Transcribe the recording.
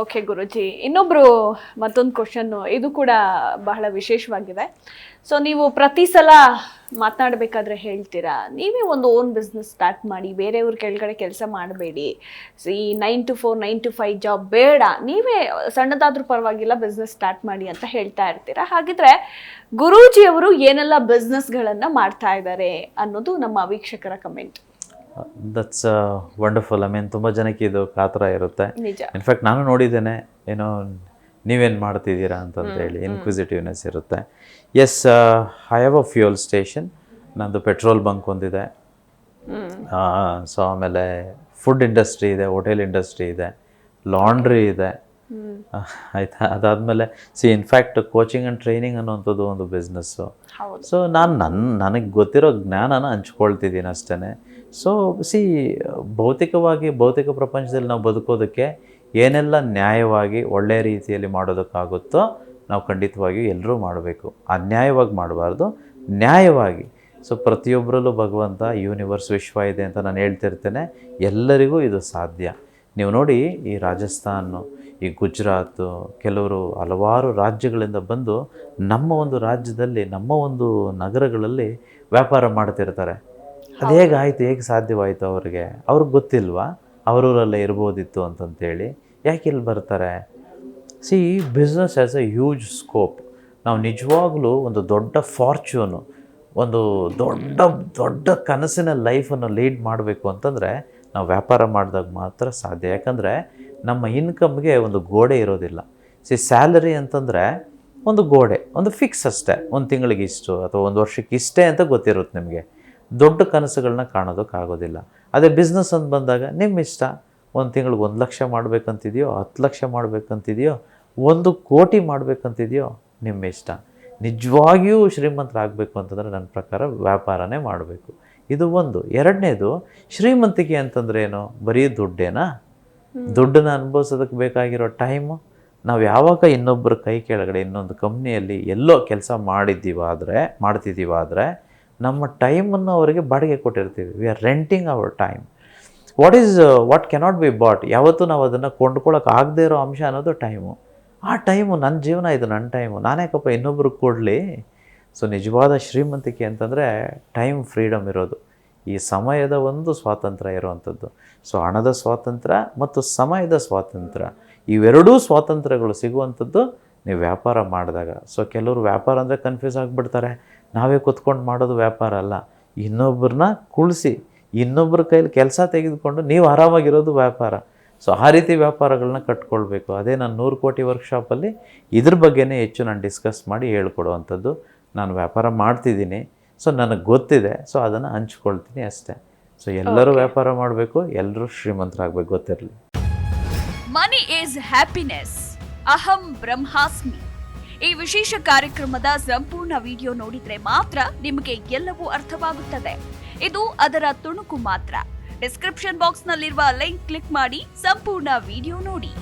Okay ಗುರುಜಿ ಇನ್ನೊಬ್ರು ಮತ್ತೊಂದು question ಇದು ಕೂಡ ಬಹಳ ವಿಶೇಷವಾಗಿದೆ. ಸೊ ನೀವು ಪ್ರತಿ ಸಲ ಮಾತನಾಡಬೇಕಾದ್ರೆ ಹೇಳ್ತೀರಾ? ನೀವೇ ಒಂದು ಓನ್ ಬಿಸ್ನೆಸ್ ಸ್ಟಾರ್ಟ್ ಮಾಡಿ, ಬೇರೆಯವ್ರ ಕೆಳಗಡೆ ಕೆಲಸ ಮಾಡಬೇಡಿ. ಈ nine to four nine to five job ಬೇಡ. ನೀವೇ ಸಣ್ಣದಾದ್ರೂ ಪರವಾಗಿಲ್ಲ ಬಿಸ್ನೆಸ್ ಸ್ಟಾರ್ಟ್ ಮಾಡಿ ಅಂತ ಹೇಳ್ತಾ ಇರ್ತೀರಾ? ಹಾಗಿದ್ರೆ ಗುರೂಜಿಯವರು ಏನೆಲ್ಲ ಬಿಸ್ನೆಸ್ಗಳನ್ನು ಮಾಡ್ತಾ ಇದ್ದಾರೆ ಅನ್ನೋದು ನಮ್ಮ ವೀಕ್ಷಕರ comment that's wonderful I mean ತುಂಬ ಜನಕ್ಕೆ ಇದು ಕಾತರ ಇರುತ್ತೆ. ಇನ್ಫ್ಯಾಕ್ಟ್ ನಾನು ನೋಡಿದ್ದೇನೆ ಏನೋ ನೀವೇನು ಮಾಡ್ತಿದ್ದೀರಾ ಅಂತಂತ ಹೇಳಿ ಇನ್ಕ್ವಿಸಿಟಿವ್ನೆಸ್ ಇರುತ್ತೆ. Yes I have a fuel station ನಂದು ಪೆಟ್ರೋಲ್ ಬಂಕ್ ಒಂದಿದೆ. ಸೊ ಆಮೇಲೆ ಫುಡ್ ಇಂಡಸ್ಟ್ರಿ ಇದೆ ಹೋಟೆಲ್ ಇಂಡಸ್ಟ್ರಿ ಇದೆ ಲಾಂಡ್ರಿ ಇದೆ. ಆಯ್ತಾ? ಅದಾದಮೇಲೆ see in fact coaching and training ಅನ್ನುವಂಥದ್ದು ಒಂದು ಬಿಸ್ನೆಸ್ಸು ಸೊ ನಾನು ನನ್ನ ನನಗೆ ಗೊತ್ತಿರೋ ಜ್ಞಾನನ ಹಂಚ್ಕೊಳ್ತಿದ್ದೀನಿ ಅಷ್ಟೇ ಸೊ ಸಿ ಭೌತಿಕವಾಗಿ ಭೌತಿಕ ಪ್ರಪಂಚದಲ್ಲಿ ನಾವು ಬದುಕೋದಕ್ಕೆ ಏನೆಲ್ಲ ನ್ಯಾಯವಾಗಿ ಒಳ್ಳೆಯ ರೀತಿಯಲ್ಲಿ ಮಾಡೋದಕ್ಕಾಗುತ್ತೋ ನಾವು ಖಂಡಿತವಾಗಿಯೂ ಎಲ್ಲರೂ ಮಾಡಬೇಕು. ಅನ್ಯಾಯವಾಗಿ ಮಾಡಬಾರ್ದು. ನ್ಯಾಯವಾಗಿ. ಸೊ ಪ್ರತಿಯೊಬ್ಬರಲ್ಲೂ ಭಗವಂತ ಯೂನಿವರ್ಸ್ ವಿಶ್ವ ಇದೆ ಅಂತ ನಾನು ಹೇಳ್ತಿರ್ತೇನೆ. ಎಲ್ಲರಿಗೂ ಇದು ಸಾಧ್ಯ. ನೀವು ನೋಡಿ ಈ ರಾಜಸ್ಥಾನ ಈ ಗುಜರಾತ್, ಕೆಲವರು ಹಲವಾರು ರಾಜ್ಯಗಳಿಂದ ಬಂದು ನಮ್ಮ ಒಂದು ರಾಜ್ಯದಲ್ಲಿ, ನಮ್ಮ ಒಂದು ನಗರಗಳಲ್ಲಿ ವ್ಯಾಪಾರ ಮಾಡ್ತಿರ್ತಾರೆ. ಅದು ಹೇಗಾಯಿತು ಹೇಗೆ ಸಾಧ್ಯವಾಯಿತು ಅವ್ರಿಗೆ? ಅವ್ರಿಗೆ ಗೊತ್ತಿಲ್ವಾ? ಅವರೂರಲ್ಲೇ ಇರ್ಬೋದಿತ್ತು ಅಂತಂತೇಳಿ. ಯಾಕೆ ಇಲ್ಲಿ ಬರ್ತಾರೆ? See business has a huge scope ನಾವು ನಿಜವಾಗ್ಲೂ ಒಂದು ದೊಡ್ಡ ಫಾರ್ಚ್ಯೂನು ಒಂದು ದೊಡ್ಡ ದೊಡ್ಡ ಕನಸಿನ ಲೈಫನ್ನು ಲೀಡ್ ಮಾಡಬೇಕು ಅಂತಂದರೆ ನಾವು ವ್ಯಾಪಾರ ಮಾಡಿದಾಗ ಮಾತ್ರ ಸಾಧ್ಯ. ಯಾಕಂದರೆ ನಮ್ಮ ಇನ್ಕಮ್ಗೆ ಒಂದು ಗೋಡೆ ಇರೋದಿಲ್ಲ. ಸಿ ಸ್ಯಾಲರಿ ಅಂತಂದರೆ ಒಂದು ಗೋಡೆ, ಒಂದು ಫಿಕ್ಸ್ ಅಷ್ಟೇ. ಒಂದು ತಿಂಗಳಿಗೆ ಇಷ್ಟು ಅಥವಾ ಒಂದು ವರ್ಷಕ್ಕೆ ಇಷ್ಟೇ ಅಂತ ಗೊತ್ತಿರುತ್ತೆ ನಿಮಗೆ. ದೊಡ್ಡ ಕನಸುಗಳನ್ನ ಕಾಣೋದಕ್ಕಾಗೋದಿಲ್ಲ. ಅದೇ ಬಿಸ್ನೆಸ್ ಅಂತ ಬಂದಾಗ ನಿಮ್ಮ ಇಷ್ಟ. ಒಂದು ತಿಂಗಳಿಗೆ ಒಂದು ಲಕ್ಷ ಮಾಡಬೇಕಂತಿದೆಯೋ, ಹತ್ತು ಲಕ್ಷ ಮಾಡಬೇಕಂತಿದೆಯೋ, ಒಂದು ಕೋಟಿ ಮಾಡಬೇಕಂತಿದೆಯೋ, ನಿಮ್ಮ ಇಷ್ಟ. ನಿಜವಾಗಿಯೂ ಶ್ರೀಮಂತರಾಗಬೇಕು ಅಂತಂದರೆ ನನ್ನ ಪ್ರಕಾರ ವ್ಯಾಪಾರನೇ ಮಾಡಬೇಕು. ಇದು ಒಂದು. ಎರಡನೇದು, ಶ್ರೀಮಂತಿಕೆ ಅಂತಂದ್ರೆ ಏನು? ಬರೀ ದುಡ್ಡೇನಾ? ದುಡ್ಡನ್ನ ಅನುಭವಿಸೋದಕ್ಕೆ ಬೇಕಾಗಿರೋ ಟೈಮು ನಾವು ಯಾವಾಗ ಇನ್ನೊಬ್ಬರ ಕೈ ಕೆಳಗಡೆ ಇನ್ನೊಂದು ಕಂಪ್ನಿಯಲ್ಲಿ ಎಲ್ಲೋ ಕೆಲಸ ಮಾಡಿದ್ದೀವಾದರೆ ಮಾಡ್ತಿದ್ದೀವಾದರೆ ನಮ್ಮ ಟೈಮನ್ನು ಅವರಿಗೆ ಬಾಡಿಗೆ ಕೊಟ್ಟಿರ್ತೀವಿ. We are renting our time what is what cannot be bought ಯಾವತ್ತೂ ನಾವು ಅದನ್ನು ಕೊಂಡ್ಕೊಳ್ಳೋಕೆ ಆಗದೇ ಇರೋ ಅಂಶ ಅನ್ನೋದು ಟೈಮು ಆ ಟೈಮು ನನ್ನ ಜೀವನ ಇದು ನನ್ನ ಟೈಮು ನಾನೇಕಪ್ಪ ಇನ್ನೊಬ್ರಿಗೆ ಕೊಡಲಿ? ಸೊ ನಿಜವಾದ ಶ್ರೀಮಂತಿಕೆ ಅಂತಂದರೆ ಟೈಮ್ ಫ್ರೀಡಮ್ ಇರೋದು. ಈ ಸಮಯದ ಒಂದು ಸ್ವಾತಂತ್ರ್ಯ ಇರುವಂಥದ್ದು. ಸೊ, ಹಣದ ಸ್ವಾತಂತ್ರ್ಯ ಮತ್ತು ಸಮಯದ ಸ್ವಾತಂತ್ರ್ಯ. ಇವೆರಡೂ ಸ್ವಾತಂತ್ರ್ಯಗಳು ಸಿಗುವಂಥದ್ದು ನೀವು ವ್ಯಾಪಾರ ಮಾಡಿದಾಗ. ಸೊ, ಕೆಲವರು ವ್ಯಾಪಾರ ಅಂದರೆ ಕನ್ಫ್ಯೂಸ್ ಆಗಿಬಿಡ್ತಾರೆ. ನಾವೇ ಕೂತ್ಕೊಂಡು ಮಾಡೋದು ವ್ಯಾಪಾರ ಅಲ್ಲ. ಇನ್ನೊಬ್ಬರನ್ನ ಕುಳಿಸಿ ಇನ್ನೊಬ್ಬರ ಕೈಲಿ ಕೆಲಸ ತೆಗೆದುಕೊಂಡು ನೀವು ಆರಾಮಾಗಿರೋದು ವ್ಯಾಪಾರ. ಸೊ, ಆ ರೀತಿ ವ್ಯಾಪಾರಗಳನ್ನ ಕಟ್ಕೊಳ್ಬೇಕು. ಅದೇ ನಾನು ನೂರು ಕೋಟಿ ವರ್ಕ್ಶಾಪಲ್ಲಿ ಇದ್ರ ಬಗ್ಗೆನೇ ಹೆಚ್ಚು ನಾನು ಡಿಸ್ಕಸ್ ಮಾಡಿ ಹೇಳ್ಕೊಡುವಂಥದ್ದು. ನಾನು ವ್ಯಾಪಾರ ಮಾಡ್ತಿದ್ದೀನಿ. ಸೊ ನನಗೆ ಗೊತ್ತಿದೆ. ಸೊ ಅದನ್ನು ಹಂಚ್ಕೊಳ್ತೀನಿ ಅಷ್ಟೇ. ಸೊ ಎಲ್ಲರೂ ವ್ಯಾಪಾರ ಮಾಡಬೇಕು ಎಲ್ಲರೂ ಶ್ರೀಮಂತರಾಗಬೇಕು ಗೊತ್ತಿರಲಿ. ಮನಿ ಈಸ್ ಹ್ಯಾಪಿನೆಸ್ ಅಹಂ ಬ್ರಹ್ಮಾಸ್ಮಿ. ಈ ವಿಶೇಷ ಕಾರ್ಯಕ್ರಮದ ಸಂಪೂರ್ಣ ವಿಡಿಯೋ ನೋಡಿದ್ರೆ ಮಾತ್ರ ನಿಮಗೆ ಎಲ್ಲವೂ ಅರ್ಥವಾಗುತ್ತದೆ. ಇದು ಅದರ ತುಣುಕು ಮಾತ್ರ. ಡಿಸ್ಕ್ರಿಪ್ಷನ್ ಬಾಕ್ಸ್ನಲ್ಲಿರುವ ಲಿಂಕ್ ಕ್ಲಿಕ್ ಮಾಡಿ ಸಂಪೂರ್ಣ ವಿಡಿಯೋ ನೋಡಿ.